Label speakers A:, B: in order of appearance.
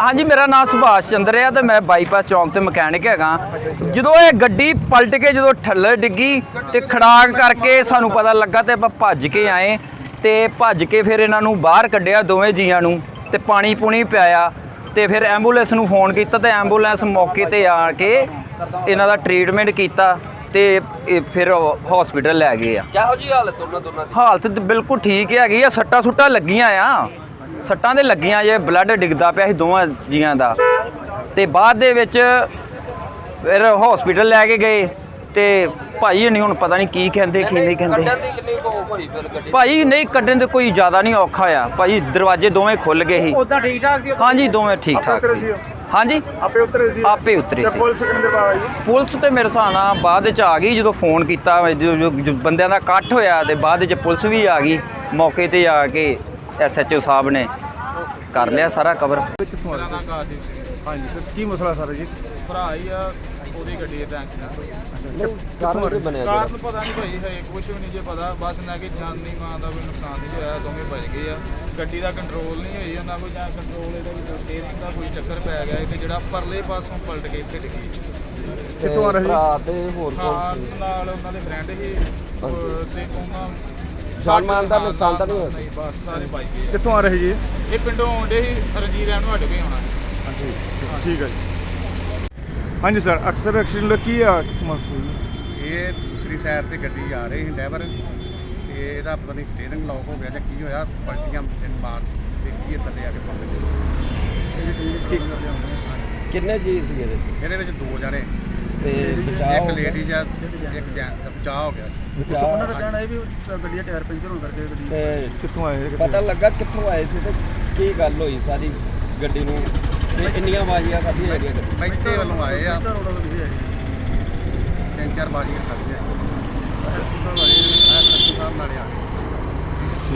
A: ਹਾਂਜੀ ਮੇਰਾ ਨਾਮ ਸੁਭਾਸ਼ ਚੰਦਰ ਹੈ ਤੇ ਮੈਂ ਬਾਈਪਾਸ ਚੌਂਕ ਤੇ ਮਕੈਨਿਕ ਹੈਗਾ। ਜਦੋਂ ਇਹ ਗੱਡੀ ਪਲਟ ਕੇ ਜਦੋਂ ਥੱਲੇ ਡਿੱਗੀ ਤੇ ਖੜਾਕ ਕਰਕੇ ਸਾਨੂੰ ਪਤਾ ਲੱਗਾ ਤੇ ਆਪਾਂ ਭੱਜ ਕੇ ਆਏ ਤੇ ਭੱਜ ਕੇ ਫਿਰ ਇਹਨਾਂ ਨੂੰ ਬਾਹਰ ਕੱਢਿਆ ਦੋਵੇਂ ਜੀਆਂ ਨੂੰ ਤੇ ਪਾਣੀ ਪੂਣੀ ਪਿਆਇਆ ਤੇ ਫਿਰ ਐਂਬੂਲੈਂਸ ਨੂੰ ਫੋਨ ਕੀਤਾ ਤੇ ਐਂਬੂਲੈਂਸ ਮੌਕੇ ਤੇ ਆ ਕੇ ਇਹਨਾਂ ਦਾ ਟ੍ਰੀਟਮੈਂਟ ਕੀਤਾ ਤੇ ਫਿਰ ਹਸਪੀਟਲ ਲੈ ਗਏ ਆ।
B: ਕਿਹੋ ਜੀ ਹਾਲਤ ਉਹਨਾਂ ਦੋਨਾਂ ਦੀ?
A: ਹਾਲਤ ਬਿਲਕੁਲ ਠੀਕ ਹੈਗੀ ਆ ਸੱਟਾਂ ਸੁੱਟਾਂ ਲੱਗੀਆਂ ਆ। ਸੱਟਾਂ ਦੇ ਲੱਗੀਆਂ ਜੇ ਬਲੱਡ ਡਿੱਗਦਾ ਪਿਆ ਸੀ ਦੋਵਾਂ ਜੀਆਂ ਦਾ। ਤੇ ਬਾਅਦ ਦੇ ਵਿੱਚ ਫਿਰ ਹਸਪੀਟਲ ਲੈ ਕੇ ਗਏ ਤੇ ਭਾਈ ਨਹੀਂ ਹੁਣ ਪਤਾ ਨਹੀਂ ਕੀ ਕਹਿੰਦੇ ਕੀ ਨਹੀਂ ਕਹਿੰਦੇ। ਭਾਈ ਨਹੀਂ ਕੱਢਣ ਤੇ ਕੋਈ ਜ਼ਿਆਦਾ ਨਹੀਂ ਔਖਾ ਆ। ਭਾਈ ਦਰਵਾਜ਼ੇ ਦੋਵੇਂ ਖੁੱਲ ਗਏ ਸੀ।
C: ਉਦਾਂ ਠੀਕ ਠਾਕ ਸੀ
A: ਹਾਂਜੀ ਦੋਵੇਂ ਠੀਕ ਠਾਕ ਸੀ। ਹਾਂਜੀ?
C: ਆਪੇ ਉਤਰੇ ਸੀ
A: ਆਪੇ ਉਤਰੇ ਸੀ।
C: ਪੁਲਿਸ ਕਿੰਨੇ ਬਾਅਦ ਆਈ
A: ਪੁਲਿਸ ਤੇ ਮੇਰੇ ਨਾਲ ਬਾਅਦ ਵਿੱਚ ਆ ਗਈ ਜਦੋਂ ਫੋਨ ਕੀਤਾ ਬੰਦਿਆਂ ਦਾ ਇਕੱਠ ਹੋਇਆ ਤੇ ਬਾਅਦ ਵਿੱਚ ਪੁਲਿਸ ਵੀ ਆ ਗਈ ਮੌਕੇ ਤੇ ਆ ਕੇ ਐਸਐਚਓ ਸਾਹਿਬ ਨੇ ਕਰ ਲਿਆ ਸਾਰਾ ਕਵਰ
C: ਕਿੱਥੋਂ
D: ਮੇਰਾ ਨਾਮ ਕਾਜੀ
C: ਹਾਂਜੀ ਸਰ ਕੀ ਮਸਲਾ ਸਰ ਜੀ?
D: ਭਰਾ ਹੀ ਆ ਉਹਦੀ ਗੱਡੀ ਦਾ। ਐਕਸੀਡੈਂਟ ਹੋਇਆ
C: ਕਿੱਥੋਂ
B: ਕੀ ਬਣਿਆ
D: ਕਾਰਨ ਪਤਾ ਨਹੀਂ ਭਾਈ ਹੈ ਕੁਝ ਵੀ ਨਹੀਂ ਜੇ ਪਤਾ। ਬਸ ਨਾ ਕਿ ਜਾਨੀ ਮਾਂ ਦਾ ਕੋਈ ਨੁਕਸਾਨ ਨਹੀਂ ਹੋਇਆ ਦੋਵੇਂ ਬਚ ਗਏ ਆ। ਗੱਡੀ ਦਾ ਕੰਟਰੋਲ ਨਹੀਂ ਹੋਈ ਉਹਨਾਂ ਕੋਈ ਜਾਂ ਕੰਟਰੋਲ ਇਹਦਾ ਵੀ ਸਟੀਅਰਿੰਗ ਦਾ ਕੋਈ ਚੱਕਰ ਪੈ ਗਿਆ ਤੇ ਜਿਹੜਾ ਪਰਲੇ ਪਾਸੋਂ ਪਲਟ ਕੇ ਇੱਥੇ ਡਿੱਗੀ।
C: ਕਿੱਥੋਂ ਆ ਰਹੇ ਜੀ?
B: ਭਰਾ ਤੇ ਹੋਰ
D: ਹਾਂ
B: ਕੌਣ ਸੀ।
D: ਨਾਲ ਉਹਨਾਂ ਦੇ ਫਰੈਂਡ ਸੀ। ਤੇ ਉਹਨਾਂ
B: ਜਾਨ ਮਾਲ ਦਾ ਨੁਕਸਾਨ ਤਾਂ ਨਹੀਂ ਹੋਇਆ?
D: ਨਹੀਂ ਬਸ ਸਾਰੇ ਬਚ ਗਏ ਆ।
C: ਕਿੱਥੋਂ ਆ ਰਹੇ ਜੀ
D: ਇਹ ਪਿੰਡੋਂ ਆਉਂਦੇ ਸੀ ਰਣਜੀਤ ਰਹਿਣ ਨੂੰ ਹਟ ਗਏ ਹੋਣਾ
C: ਠੀਕ ਹੈ ਜੀ ਹਾਂਜੀ ਸਰ ਅਕਸਰ ਐਕਸੀਡੈਂਟ ਕੀ ਆ ਮਸਲਾ
E: ਇਹ ਦੂਸਰੀ ਸਾਈਡ ਤੇ ਗੱਡੀ ਆ ਰਹੀ ਸੀ ਡਰਾਈਵਰ ਤੇ ਇਹਦਾ ਪਤਾ ਨਹੀਂ ਸਟੀਅਰਿੰਗ ਲੌਕ ਹੋ ਗਿਆ ਜਾਂ ਕੀ ਹੋਇਆ ਪਲਟੀਆਂ ਮਾਰ ਤੇ ਕੀ ਇਹ ਥੱਲੇ ਆ ਕੇ ਪਹੁੰਚ ਗਏ
B: ਕਿੰਨੇ ਜੀ ਸੀ ਇਹਦੇ ਚ?
E: ਇਹਦੇ ਵਿੱਚ ਦੋ ਜਣੇ
B: ਤੇ
E: ਇੱਕ
B: ਬਚਾਓ
E: ਲੇਡੀ ਜਾਂ ਇੱਕ ਜੈਂਟਸ ਬਚਾਅ ਹੋ ਗਿਆ।
B: ਉਹਨਾਂ ਦਾ
C: ਕਹਿਣਾ ਇਹ ਵੀ ਗੱਡੀ ਦਾ ਟਾਇਰ ਪੈਂਚਰ ਹੋਣ ਕਰਕੇ ਗੱਡੀ
B: ਤੇ
C: ਕਿੱਥੋਂ ਆਏ
B: ਪਤਾ ਲੱਗਾ ਕਿੱਥੋਂ ਆਏ ਸੀ ਤੇ ਕੀ ਗੱਲ ਹੋਈ ਸਾਰੀ ਗੱਡੀ ਨੂੰ। ਤੇ ਇੰਨੀਆਂ ਕਾਹਦੀਆਂ ਹੈਗੀਆਂ? ਗੱਡੀ
E: ਮੈਥੇ ਵੱਲੋਂ ਆਏ ਆ।
C: ਰੋਡ ਤੋਂ ਵੀ ਹੈ
E: ਤਿੰਨ ਚਾਰ ਬਾਰੀਆਂ ਖਾਧੀਆਂ